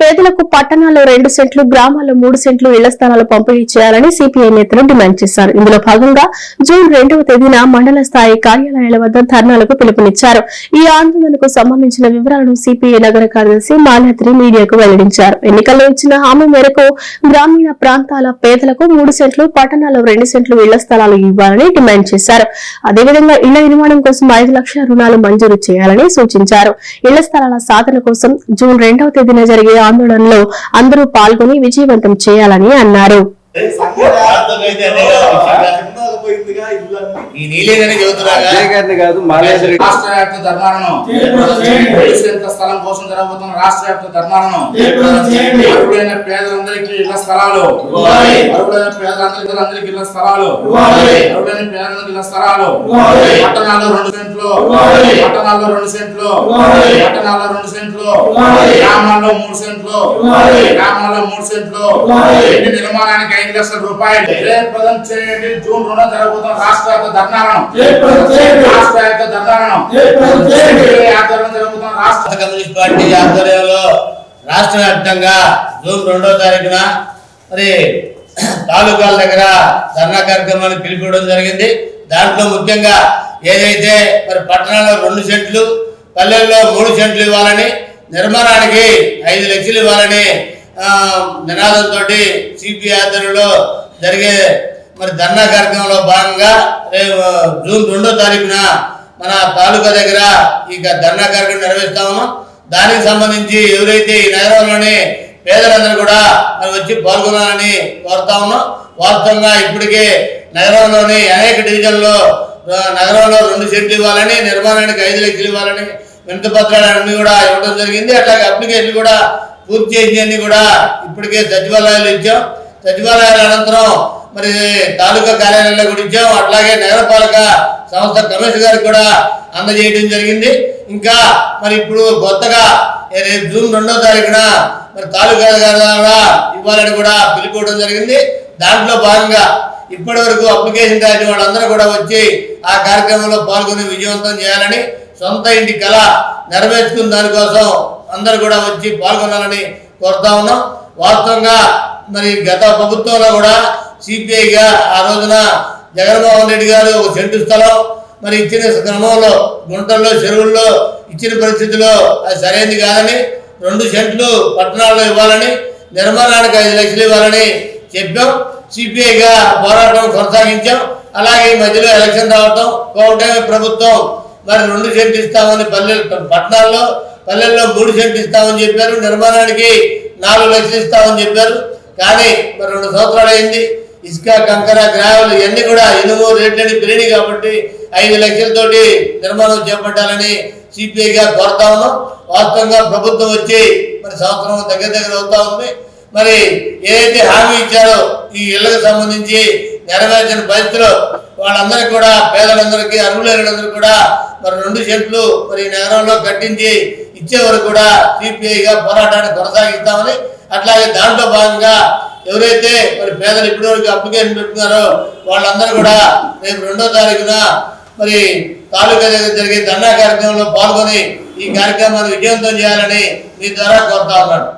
పేదలకు పట్టణాల్లో రెండు సెంట్లు గ్రామాల్లో మూడు సెంట్లు ఇళ్ళ స్థలాలు పంపిణీ చేయాలని సిపిఐ నేతలు డిమాండ్ చేశారు. ఇందులో భాగంగా జూన్ రెండవ తేదీన మండల స్థాయి కార్యాలయాల వద్ద ధర్నాలకు పిలుపునిచ్చారు. ఈ ఆందోళనకు సంబంధించిన వివరాలను సిపిఐ నగర కార్యదర్శి మాలాద్రి మీడియాకు వెల్లడించారు. ఎన్నికల్లో ఇచ్చిన హామీ మేరకు గ్రామీణ ప్రాంతాల పేదలకు మూడు సెంట్లు పట్టణాల్లో రెండు సెంట్లు ఇళ్ళ స్థలాలు ఇవ్వాలని డిమాండ్ చేశారు. అదేవిధంగా ఇళ్ళ నిర్మాణం కోసం ఐదు లక్షల రుణాలు మంజూరు చేయాలని సూచించారు. ఇళ్ళ స్థలాల సాధన కోసం జూన్ రెండవ తేదీన జరిగే ఆందోళనలో అందరూ పాల్గొని విజయవంతం చేయాలని అన్నారు. గారిని కాదు రాష్ట్ర వ్యాప్త ధర్నాలను భవిష్యత్ స్థలం కోసం జరగబోతున్న రాష్ట్ర వ్యాప్త ధర్నాలను అర్హులైన పేదలందరికీ ఇళ్ళ స్థలాలు. అర్హులైన పేదలందరికీ అందరికీ ఇళ్ళ స్థలాలు. అర్హులైన పేదలందరికీ ఇళ్ళ స్థలాలు. పట్టణాల్లో రెండు సెంట్లు. పట్టణాల్లో రెండు సెంట్లు. పట్టణాల్లో రెండు సెంట్లు. గ్రామాల్లో మూడు సెంట్లు. గ్రామాల్లో మూడు సెంట్లు. ఇంటి నిర్మాణానికి ఐదు లక్షల రూపాయలు? జయప్రదం చేయండి. జూన్ రెండు జరగబోతున్న రాష్ట్ర వ్యాప్త ధర్నాలను రాష్ట్ర వ్యాప్త ధర్నాలను ఆధ్వర్యంలో జరుగుతున్న రాష్ట్ర కమ్యూనిస్ట్ పార్టీ ఆధ్వర్యంలో రాష్ట్ర వ్యాప్తంగా జూన్ రెండో తారీఖున మరి తాలూకాల దగ్గర ధర్నా కార్యక్రమాన్ని పిలిపివ్వడం జరిగింది. దాంట్లో ముఖ్యంగా ఏదైతే మరి పట్టణంలో రెండు సెంట్లు పల్లెల్లో మూడు సెంట్లు ఇవ్వాలని నిర్మాణానికి ఐదు లక్షలు ఇవ్వాలని నినాదంతో సిపిఐ ఆధ్వర్యంలో జరిగే మరి ధర్నా కార్యక్రమంలో భాగంగా రేపు జూన్ రెండో తారీఖున మన తాలూకా దగ్గర ఇక ధర్నా కార్యక్రమం నిర్వహిస్తాము దానికి సంబంధించి ఎవరైతే ఈ నగరంలోని పేదలందరూ కూడా మరి వచ్చి పాల్గొనాలని కోరుతా ఉన్నాం. వాస్తవంగా ఇప్పటికే నగరంలోని అనేక డివిజన్లో నగరంలో రెండు సెంట్లు ఇవ్వాలని నిర్మాణానికి ఐదు లక్షలు ఇవ్వాలని వినతి పత్రాలు అన్ని కూడా ఇవ్వడం జరిగింది. అట్లాగే అప్లికేషన్ కూడా పూర్తి చేసినవన్నీ కూడా ఇప్పటికే సచివాలయాలు ఇచ్చాం. సచివాలయాల అనంతరం మరి తాలూకా కార్యాలయంలో కూడా ఇచ్చాం. అట్లాగే నగరపాలక సంస్థ కమిషనర్ గారికి కూడా అందజేయడం జరిగింది. ఇంకా మరి ఇప్పుడు కొత్తగా రేపు జూన్ రెండో తారీఖున మరి తాలూకా ద్వారా ఇవ్వాలని కూడా పిలుపుకోవడం జరిగింది. దాంట్లో భాగంగా ఇప్పటి వరకు అప్లికేషన్ రాసిన వాళ్ళందరూ కూడా వచ్చి ఆ కార్యక్రమంలో పాల్గొని విజయవంతం చేయాలని సొంత ఇంటి కళ నెరవేర్చుకున్న దానికోసం అందరు కూడా వచ్చి పాల్గొనాలని కోరుతా ఉన్నాం. వాస్తవంగా మరి గత ప్రభుత్వంలో కూడా సిపిఐగా ఆ రోజున జగన్మోహన్ రెడ్డి గారు ఒక సెంటు స్థలం మరి ఇచ్చిన క్రమంలో గుంటల్లో చెరువుల్లో ఇచ్చిన పరిస్థితిలో అది సరైనది కాదని రెండు సెంట్లు పట్టణాల్లో ఇవ్వాలని నిర్మాణానికి ఐదు లక్షలు ఇవ్వాలని చెప్పాం. సిపిఐగా పోరాటం కొనసాగించాం. అలాగే ఈ మధ్యలో ఎలక్షన్ రావటం కోటమి ప్రభుత్వం మరి రెండు సెంట్లు ఇస్తామని పల్లెలు పట్టణాల్లో పల్లెల్లో మూడు సెంట్లు ఇస్తామని చెప్పారు. నిర్మాణానికి నాలుగు లక్షలు ఇస్తామని చెప్పారు. కానీ మరి రెండు సంవత్సరాలు అయింది. ఇసుక కంకర గ్రావెలు ఇవన్నీ కూడా ఇనుము రేట్లని పెరిగినాయి కాబట్టి ఐదు లక్షలతోటి నిర్మాణం చేపట్టాలని సిపిఐగా కోరుతా ఉన్నాం. వాస్తవంగా ప్రభుత్వం వచ్చి మరి సంవత్సరం దగ్గర దగ్గర అవుతా ఉంది. మరి ఏదైతే ఈ ఇళ్ళకు సంబంధించి నెరవేర్చిన పరిస్థితిలో వాళ్ళందరికీ కూడా పేదలందరికీ అర్హులైనందరికీ కూడా మరి రెండు చెట్లు మరి నగరంలో కట్టించి ఇచ్చే వరకు కూడా సిపిఐగా పోరాటాన్ని కొనసాగిస్తామని అట్లాగే దాంట్లో భాగంగా ఎవరైతే మరి పేదలు ఇప్పటి వరకు అప్లికేషన్ పెట్టుకున్నారో వాళ్ళందరూ కూడా రేపు రెండో తారీఖున మరి తాలూకా దగ్గర జరిగే ధర్నా కార్యక్రమంలో పాల్గొని ఈ కార్యక్రమాన్ని విజయవంతం చేయాలని మీ ద్వారా కోరుతా ఉన్నాను.